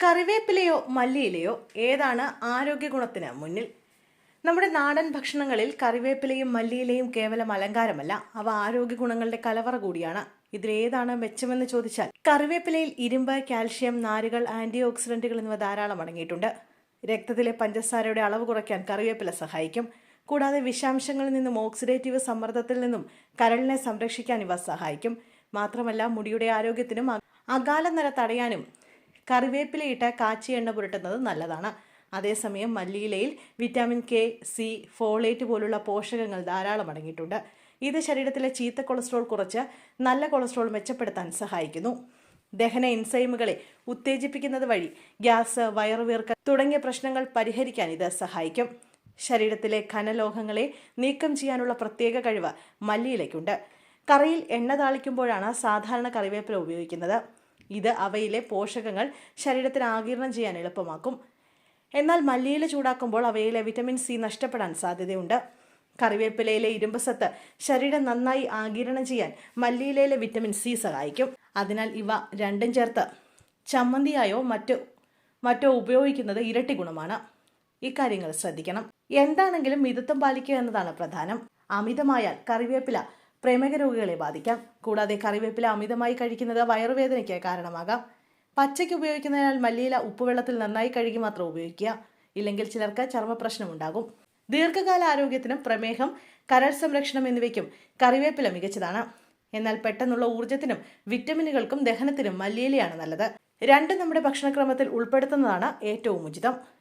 കറിവേപ്പിലയോ മല്ലിയിലയോ ഏതാണ് ആരോഗ്യ ഗുണത്തിന് മുന്നിൽ? നമ്മുടെ നാടൻ ഭക്ഷണങ്ങളിൽ കറിവേപ്പിലയും മല്ലിയിലയും കേവലം അലങ്കാരമല്ല അവ ആരോഗ്യ ഗുണങ്ങളുടെ കലവറ കൂടിയാണ്. ഇതിലേതാണ് മെച്ചമെന്ന് ചോദിച്ചാൽ കറിവേപ്പിലയിൽ ഇരുമ്പ് കാൽഷ്യം നാരുകൾ ആന്റി ഓക്സിഡന്റുകൾ എന്നിവ ധാരാളം അടങ്ങിയിട്ടുണ്ട്. രക്തത്തിലെ പഞ്ചസാരയുടെ അളവ് കുറയ്ക്കാൻ കറിവേപ്പില സഹായിക്കും. കൂടാതെ വിഷാംശങ്ങളിൽ നിന്നും ഓക്സിഡേറ്റീവ് സമ്മർദ്ദത്തിൽ നിന്നും കരളിനെ സംരക്ഷിക്കാൻ ഇവ സഹായിക്കും. മാത്രമല്ല മുടിയുടെ ആരോഗ്യത്തിനും അകാല നിര തടയാനും കറിവേപ്പിലയിട്ട് കാച്ചി എണ്ണ പുരട്ടുന്നത് നല്ലതാണ്. അതേസമയം മല്ലിയിലയിൽ വിറ്റാമിൻ കെ സി ഫോളേറ്റ് പോലുള്ള പോഷകങ്ങൾ ധാരാളം അടങ്ങിയിട്ടുണ്ട്. ഇത് ശരീരത്തിലെ ചീത്ത കൊളസ്ട്രോൾ കുറച്ച് നല്ല കൊളസ്ട്രോൾ മെച്ചപ്പെടുത്താൻ സഹായിക്കുന്നു. ദഹന എൻസൈമുകളെ ഉത്തേജിപ്പിക്കുന്നത് വഴി ഗ്യാസ് വയറുവീർക്ക തുടങ്ങിയ പ്രശ്നങ്ങൾ പരിഹരിക്കാൻ ഇത് സഹായിക്കും. ശരീരത്തിലെ ഖനലോഹങ്ങളെ നീക്കം ചെയ്യാനുള്ള പ്രത്യേക കഴിവ് മല്ലിയിലയ്ക്കുണ്ട്. കറിയിൽ എണ്ണ താളിക്കുമ്പോഴാണ് സാധാരണ കറിവേപ്പില ഉപയോഗിക്കുന്നത്. ഇത് അവയിലെ പോഷകങ്ങൾ ശരീരത്തിന് ആഗിരണം ചെയ്യാൻ എളുപ്പമാക്കും. എന്നാൽ മല്ലിയില ചൂടാക്കുമ്പോൾ അവയിലെ വിറ്റമിൻ സി നഷ്ടപ്പെടാൻ സാധ്യതയുണ്ട്. കറിവേപ്പിലയിലെ ഇരുമ്പസത്ത് ശരീരം നന്നായി ആഗിരണം ചെയ്യാൻ മല്ലിയിലയിലെ വിറ്റമിൻ സി സഹായിക്കും. അതിനാൽ ഇവ രണ്ടും ചേർത്ത് ചമ്മന്തിയായോ മറ്റോ മറ്റോ ഉപയോഗിക്കുന്നത് ഇരട്ടി ഗുണമാണ്. ഇക്കാര്യങ്ങൾ ശ്രദ്ധിക്കണം. എന്താണെങ്കിലും മിതത്വം പാലിക്കുക എന്നതാണ് പ്രധാനം. അമിതമായാൽ കറിവേപ്പില പ്രമേഹ രോഗികളെ ബാധിക്കാം. കൂടാതെ കറിവേപ്പില അമിതമായി കഴിക്കുന്നത് വയറുവേദനയ്ക്ക് കാരണമാകാം. പച്ചയ്ക്ക് ഉപയോഗിക്കുന്നതിനാൽ മല്ലിയില ഉപ്പുവെള്ളത്തിൽ നന്നായി കഴുകി മാത്രം ഉപയോഗിക്കുക. ഇല്ലെങ്കിൽ ചിലർക്ക് ചർമ്മ പ്രശ്നമുണ്ടാകും ദീർഘകാല ആരോഗ്യത്തിനും പ്രമേഹം കരൾ സംരക്ഷണം എന്നിവയ്ക്കും കറിവേപ്പില മികച്ചതാണ്. എന്നാൽ പെട്ടെന്നുള്ള ഊർജത്തിനും വിറ്റമിനുകൾക്കും ദഹനത്തിനും മല്ലിയിലയാണ് നല്ലത്. രണ്ടും നമ്മുടെ ഭക്ഷണക്രമത്തിൽ ഉൾപ്പെടുത്തുന്നതാണ് ഏറ്റവും ഉചിതം.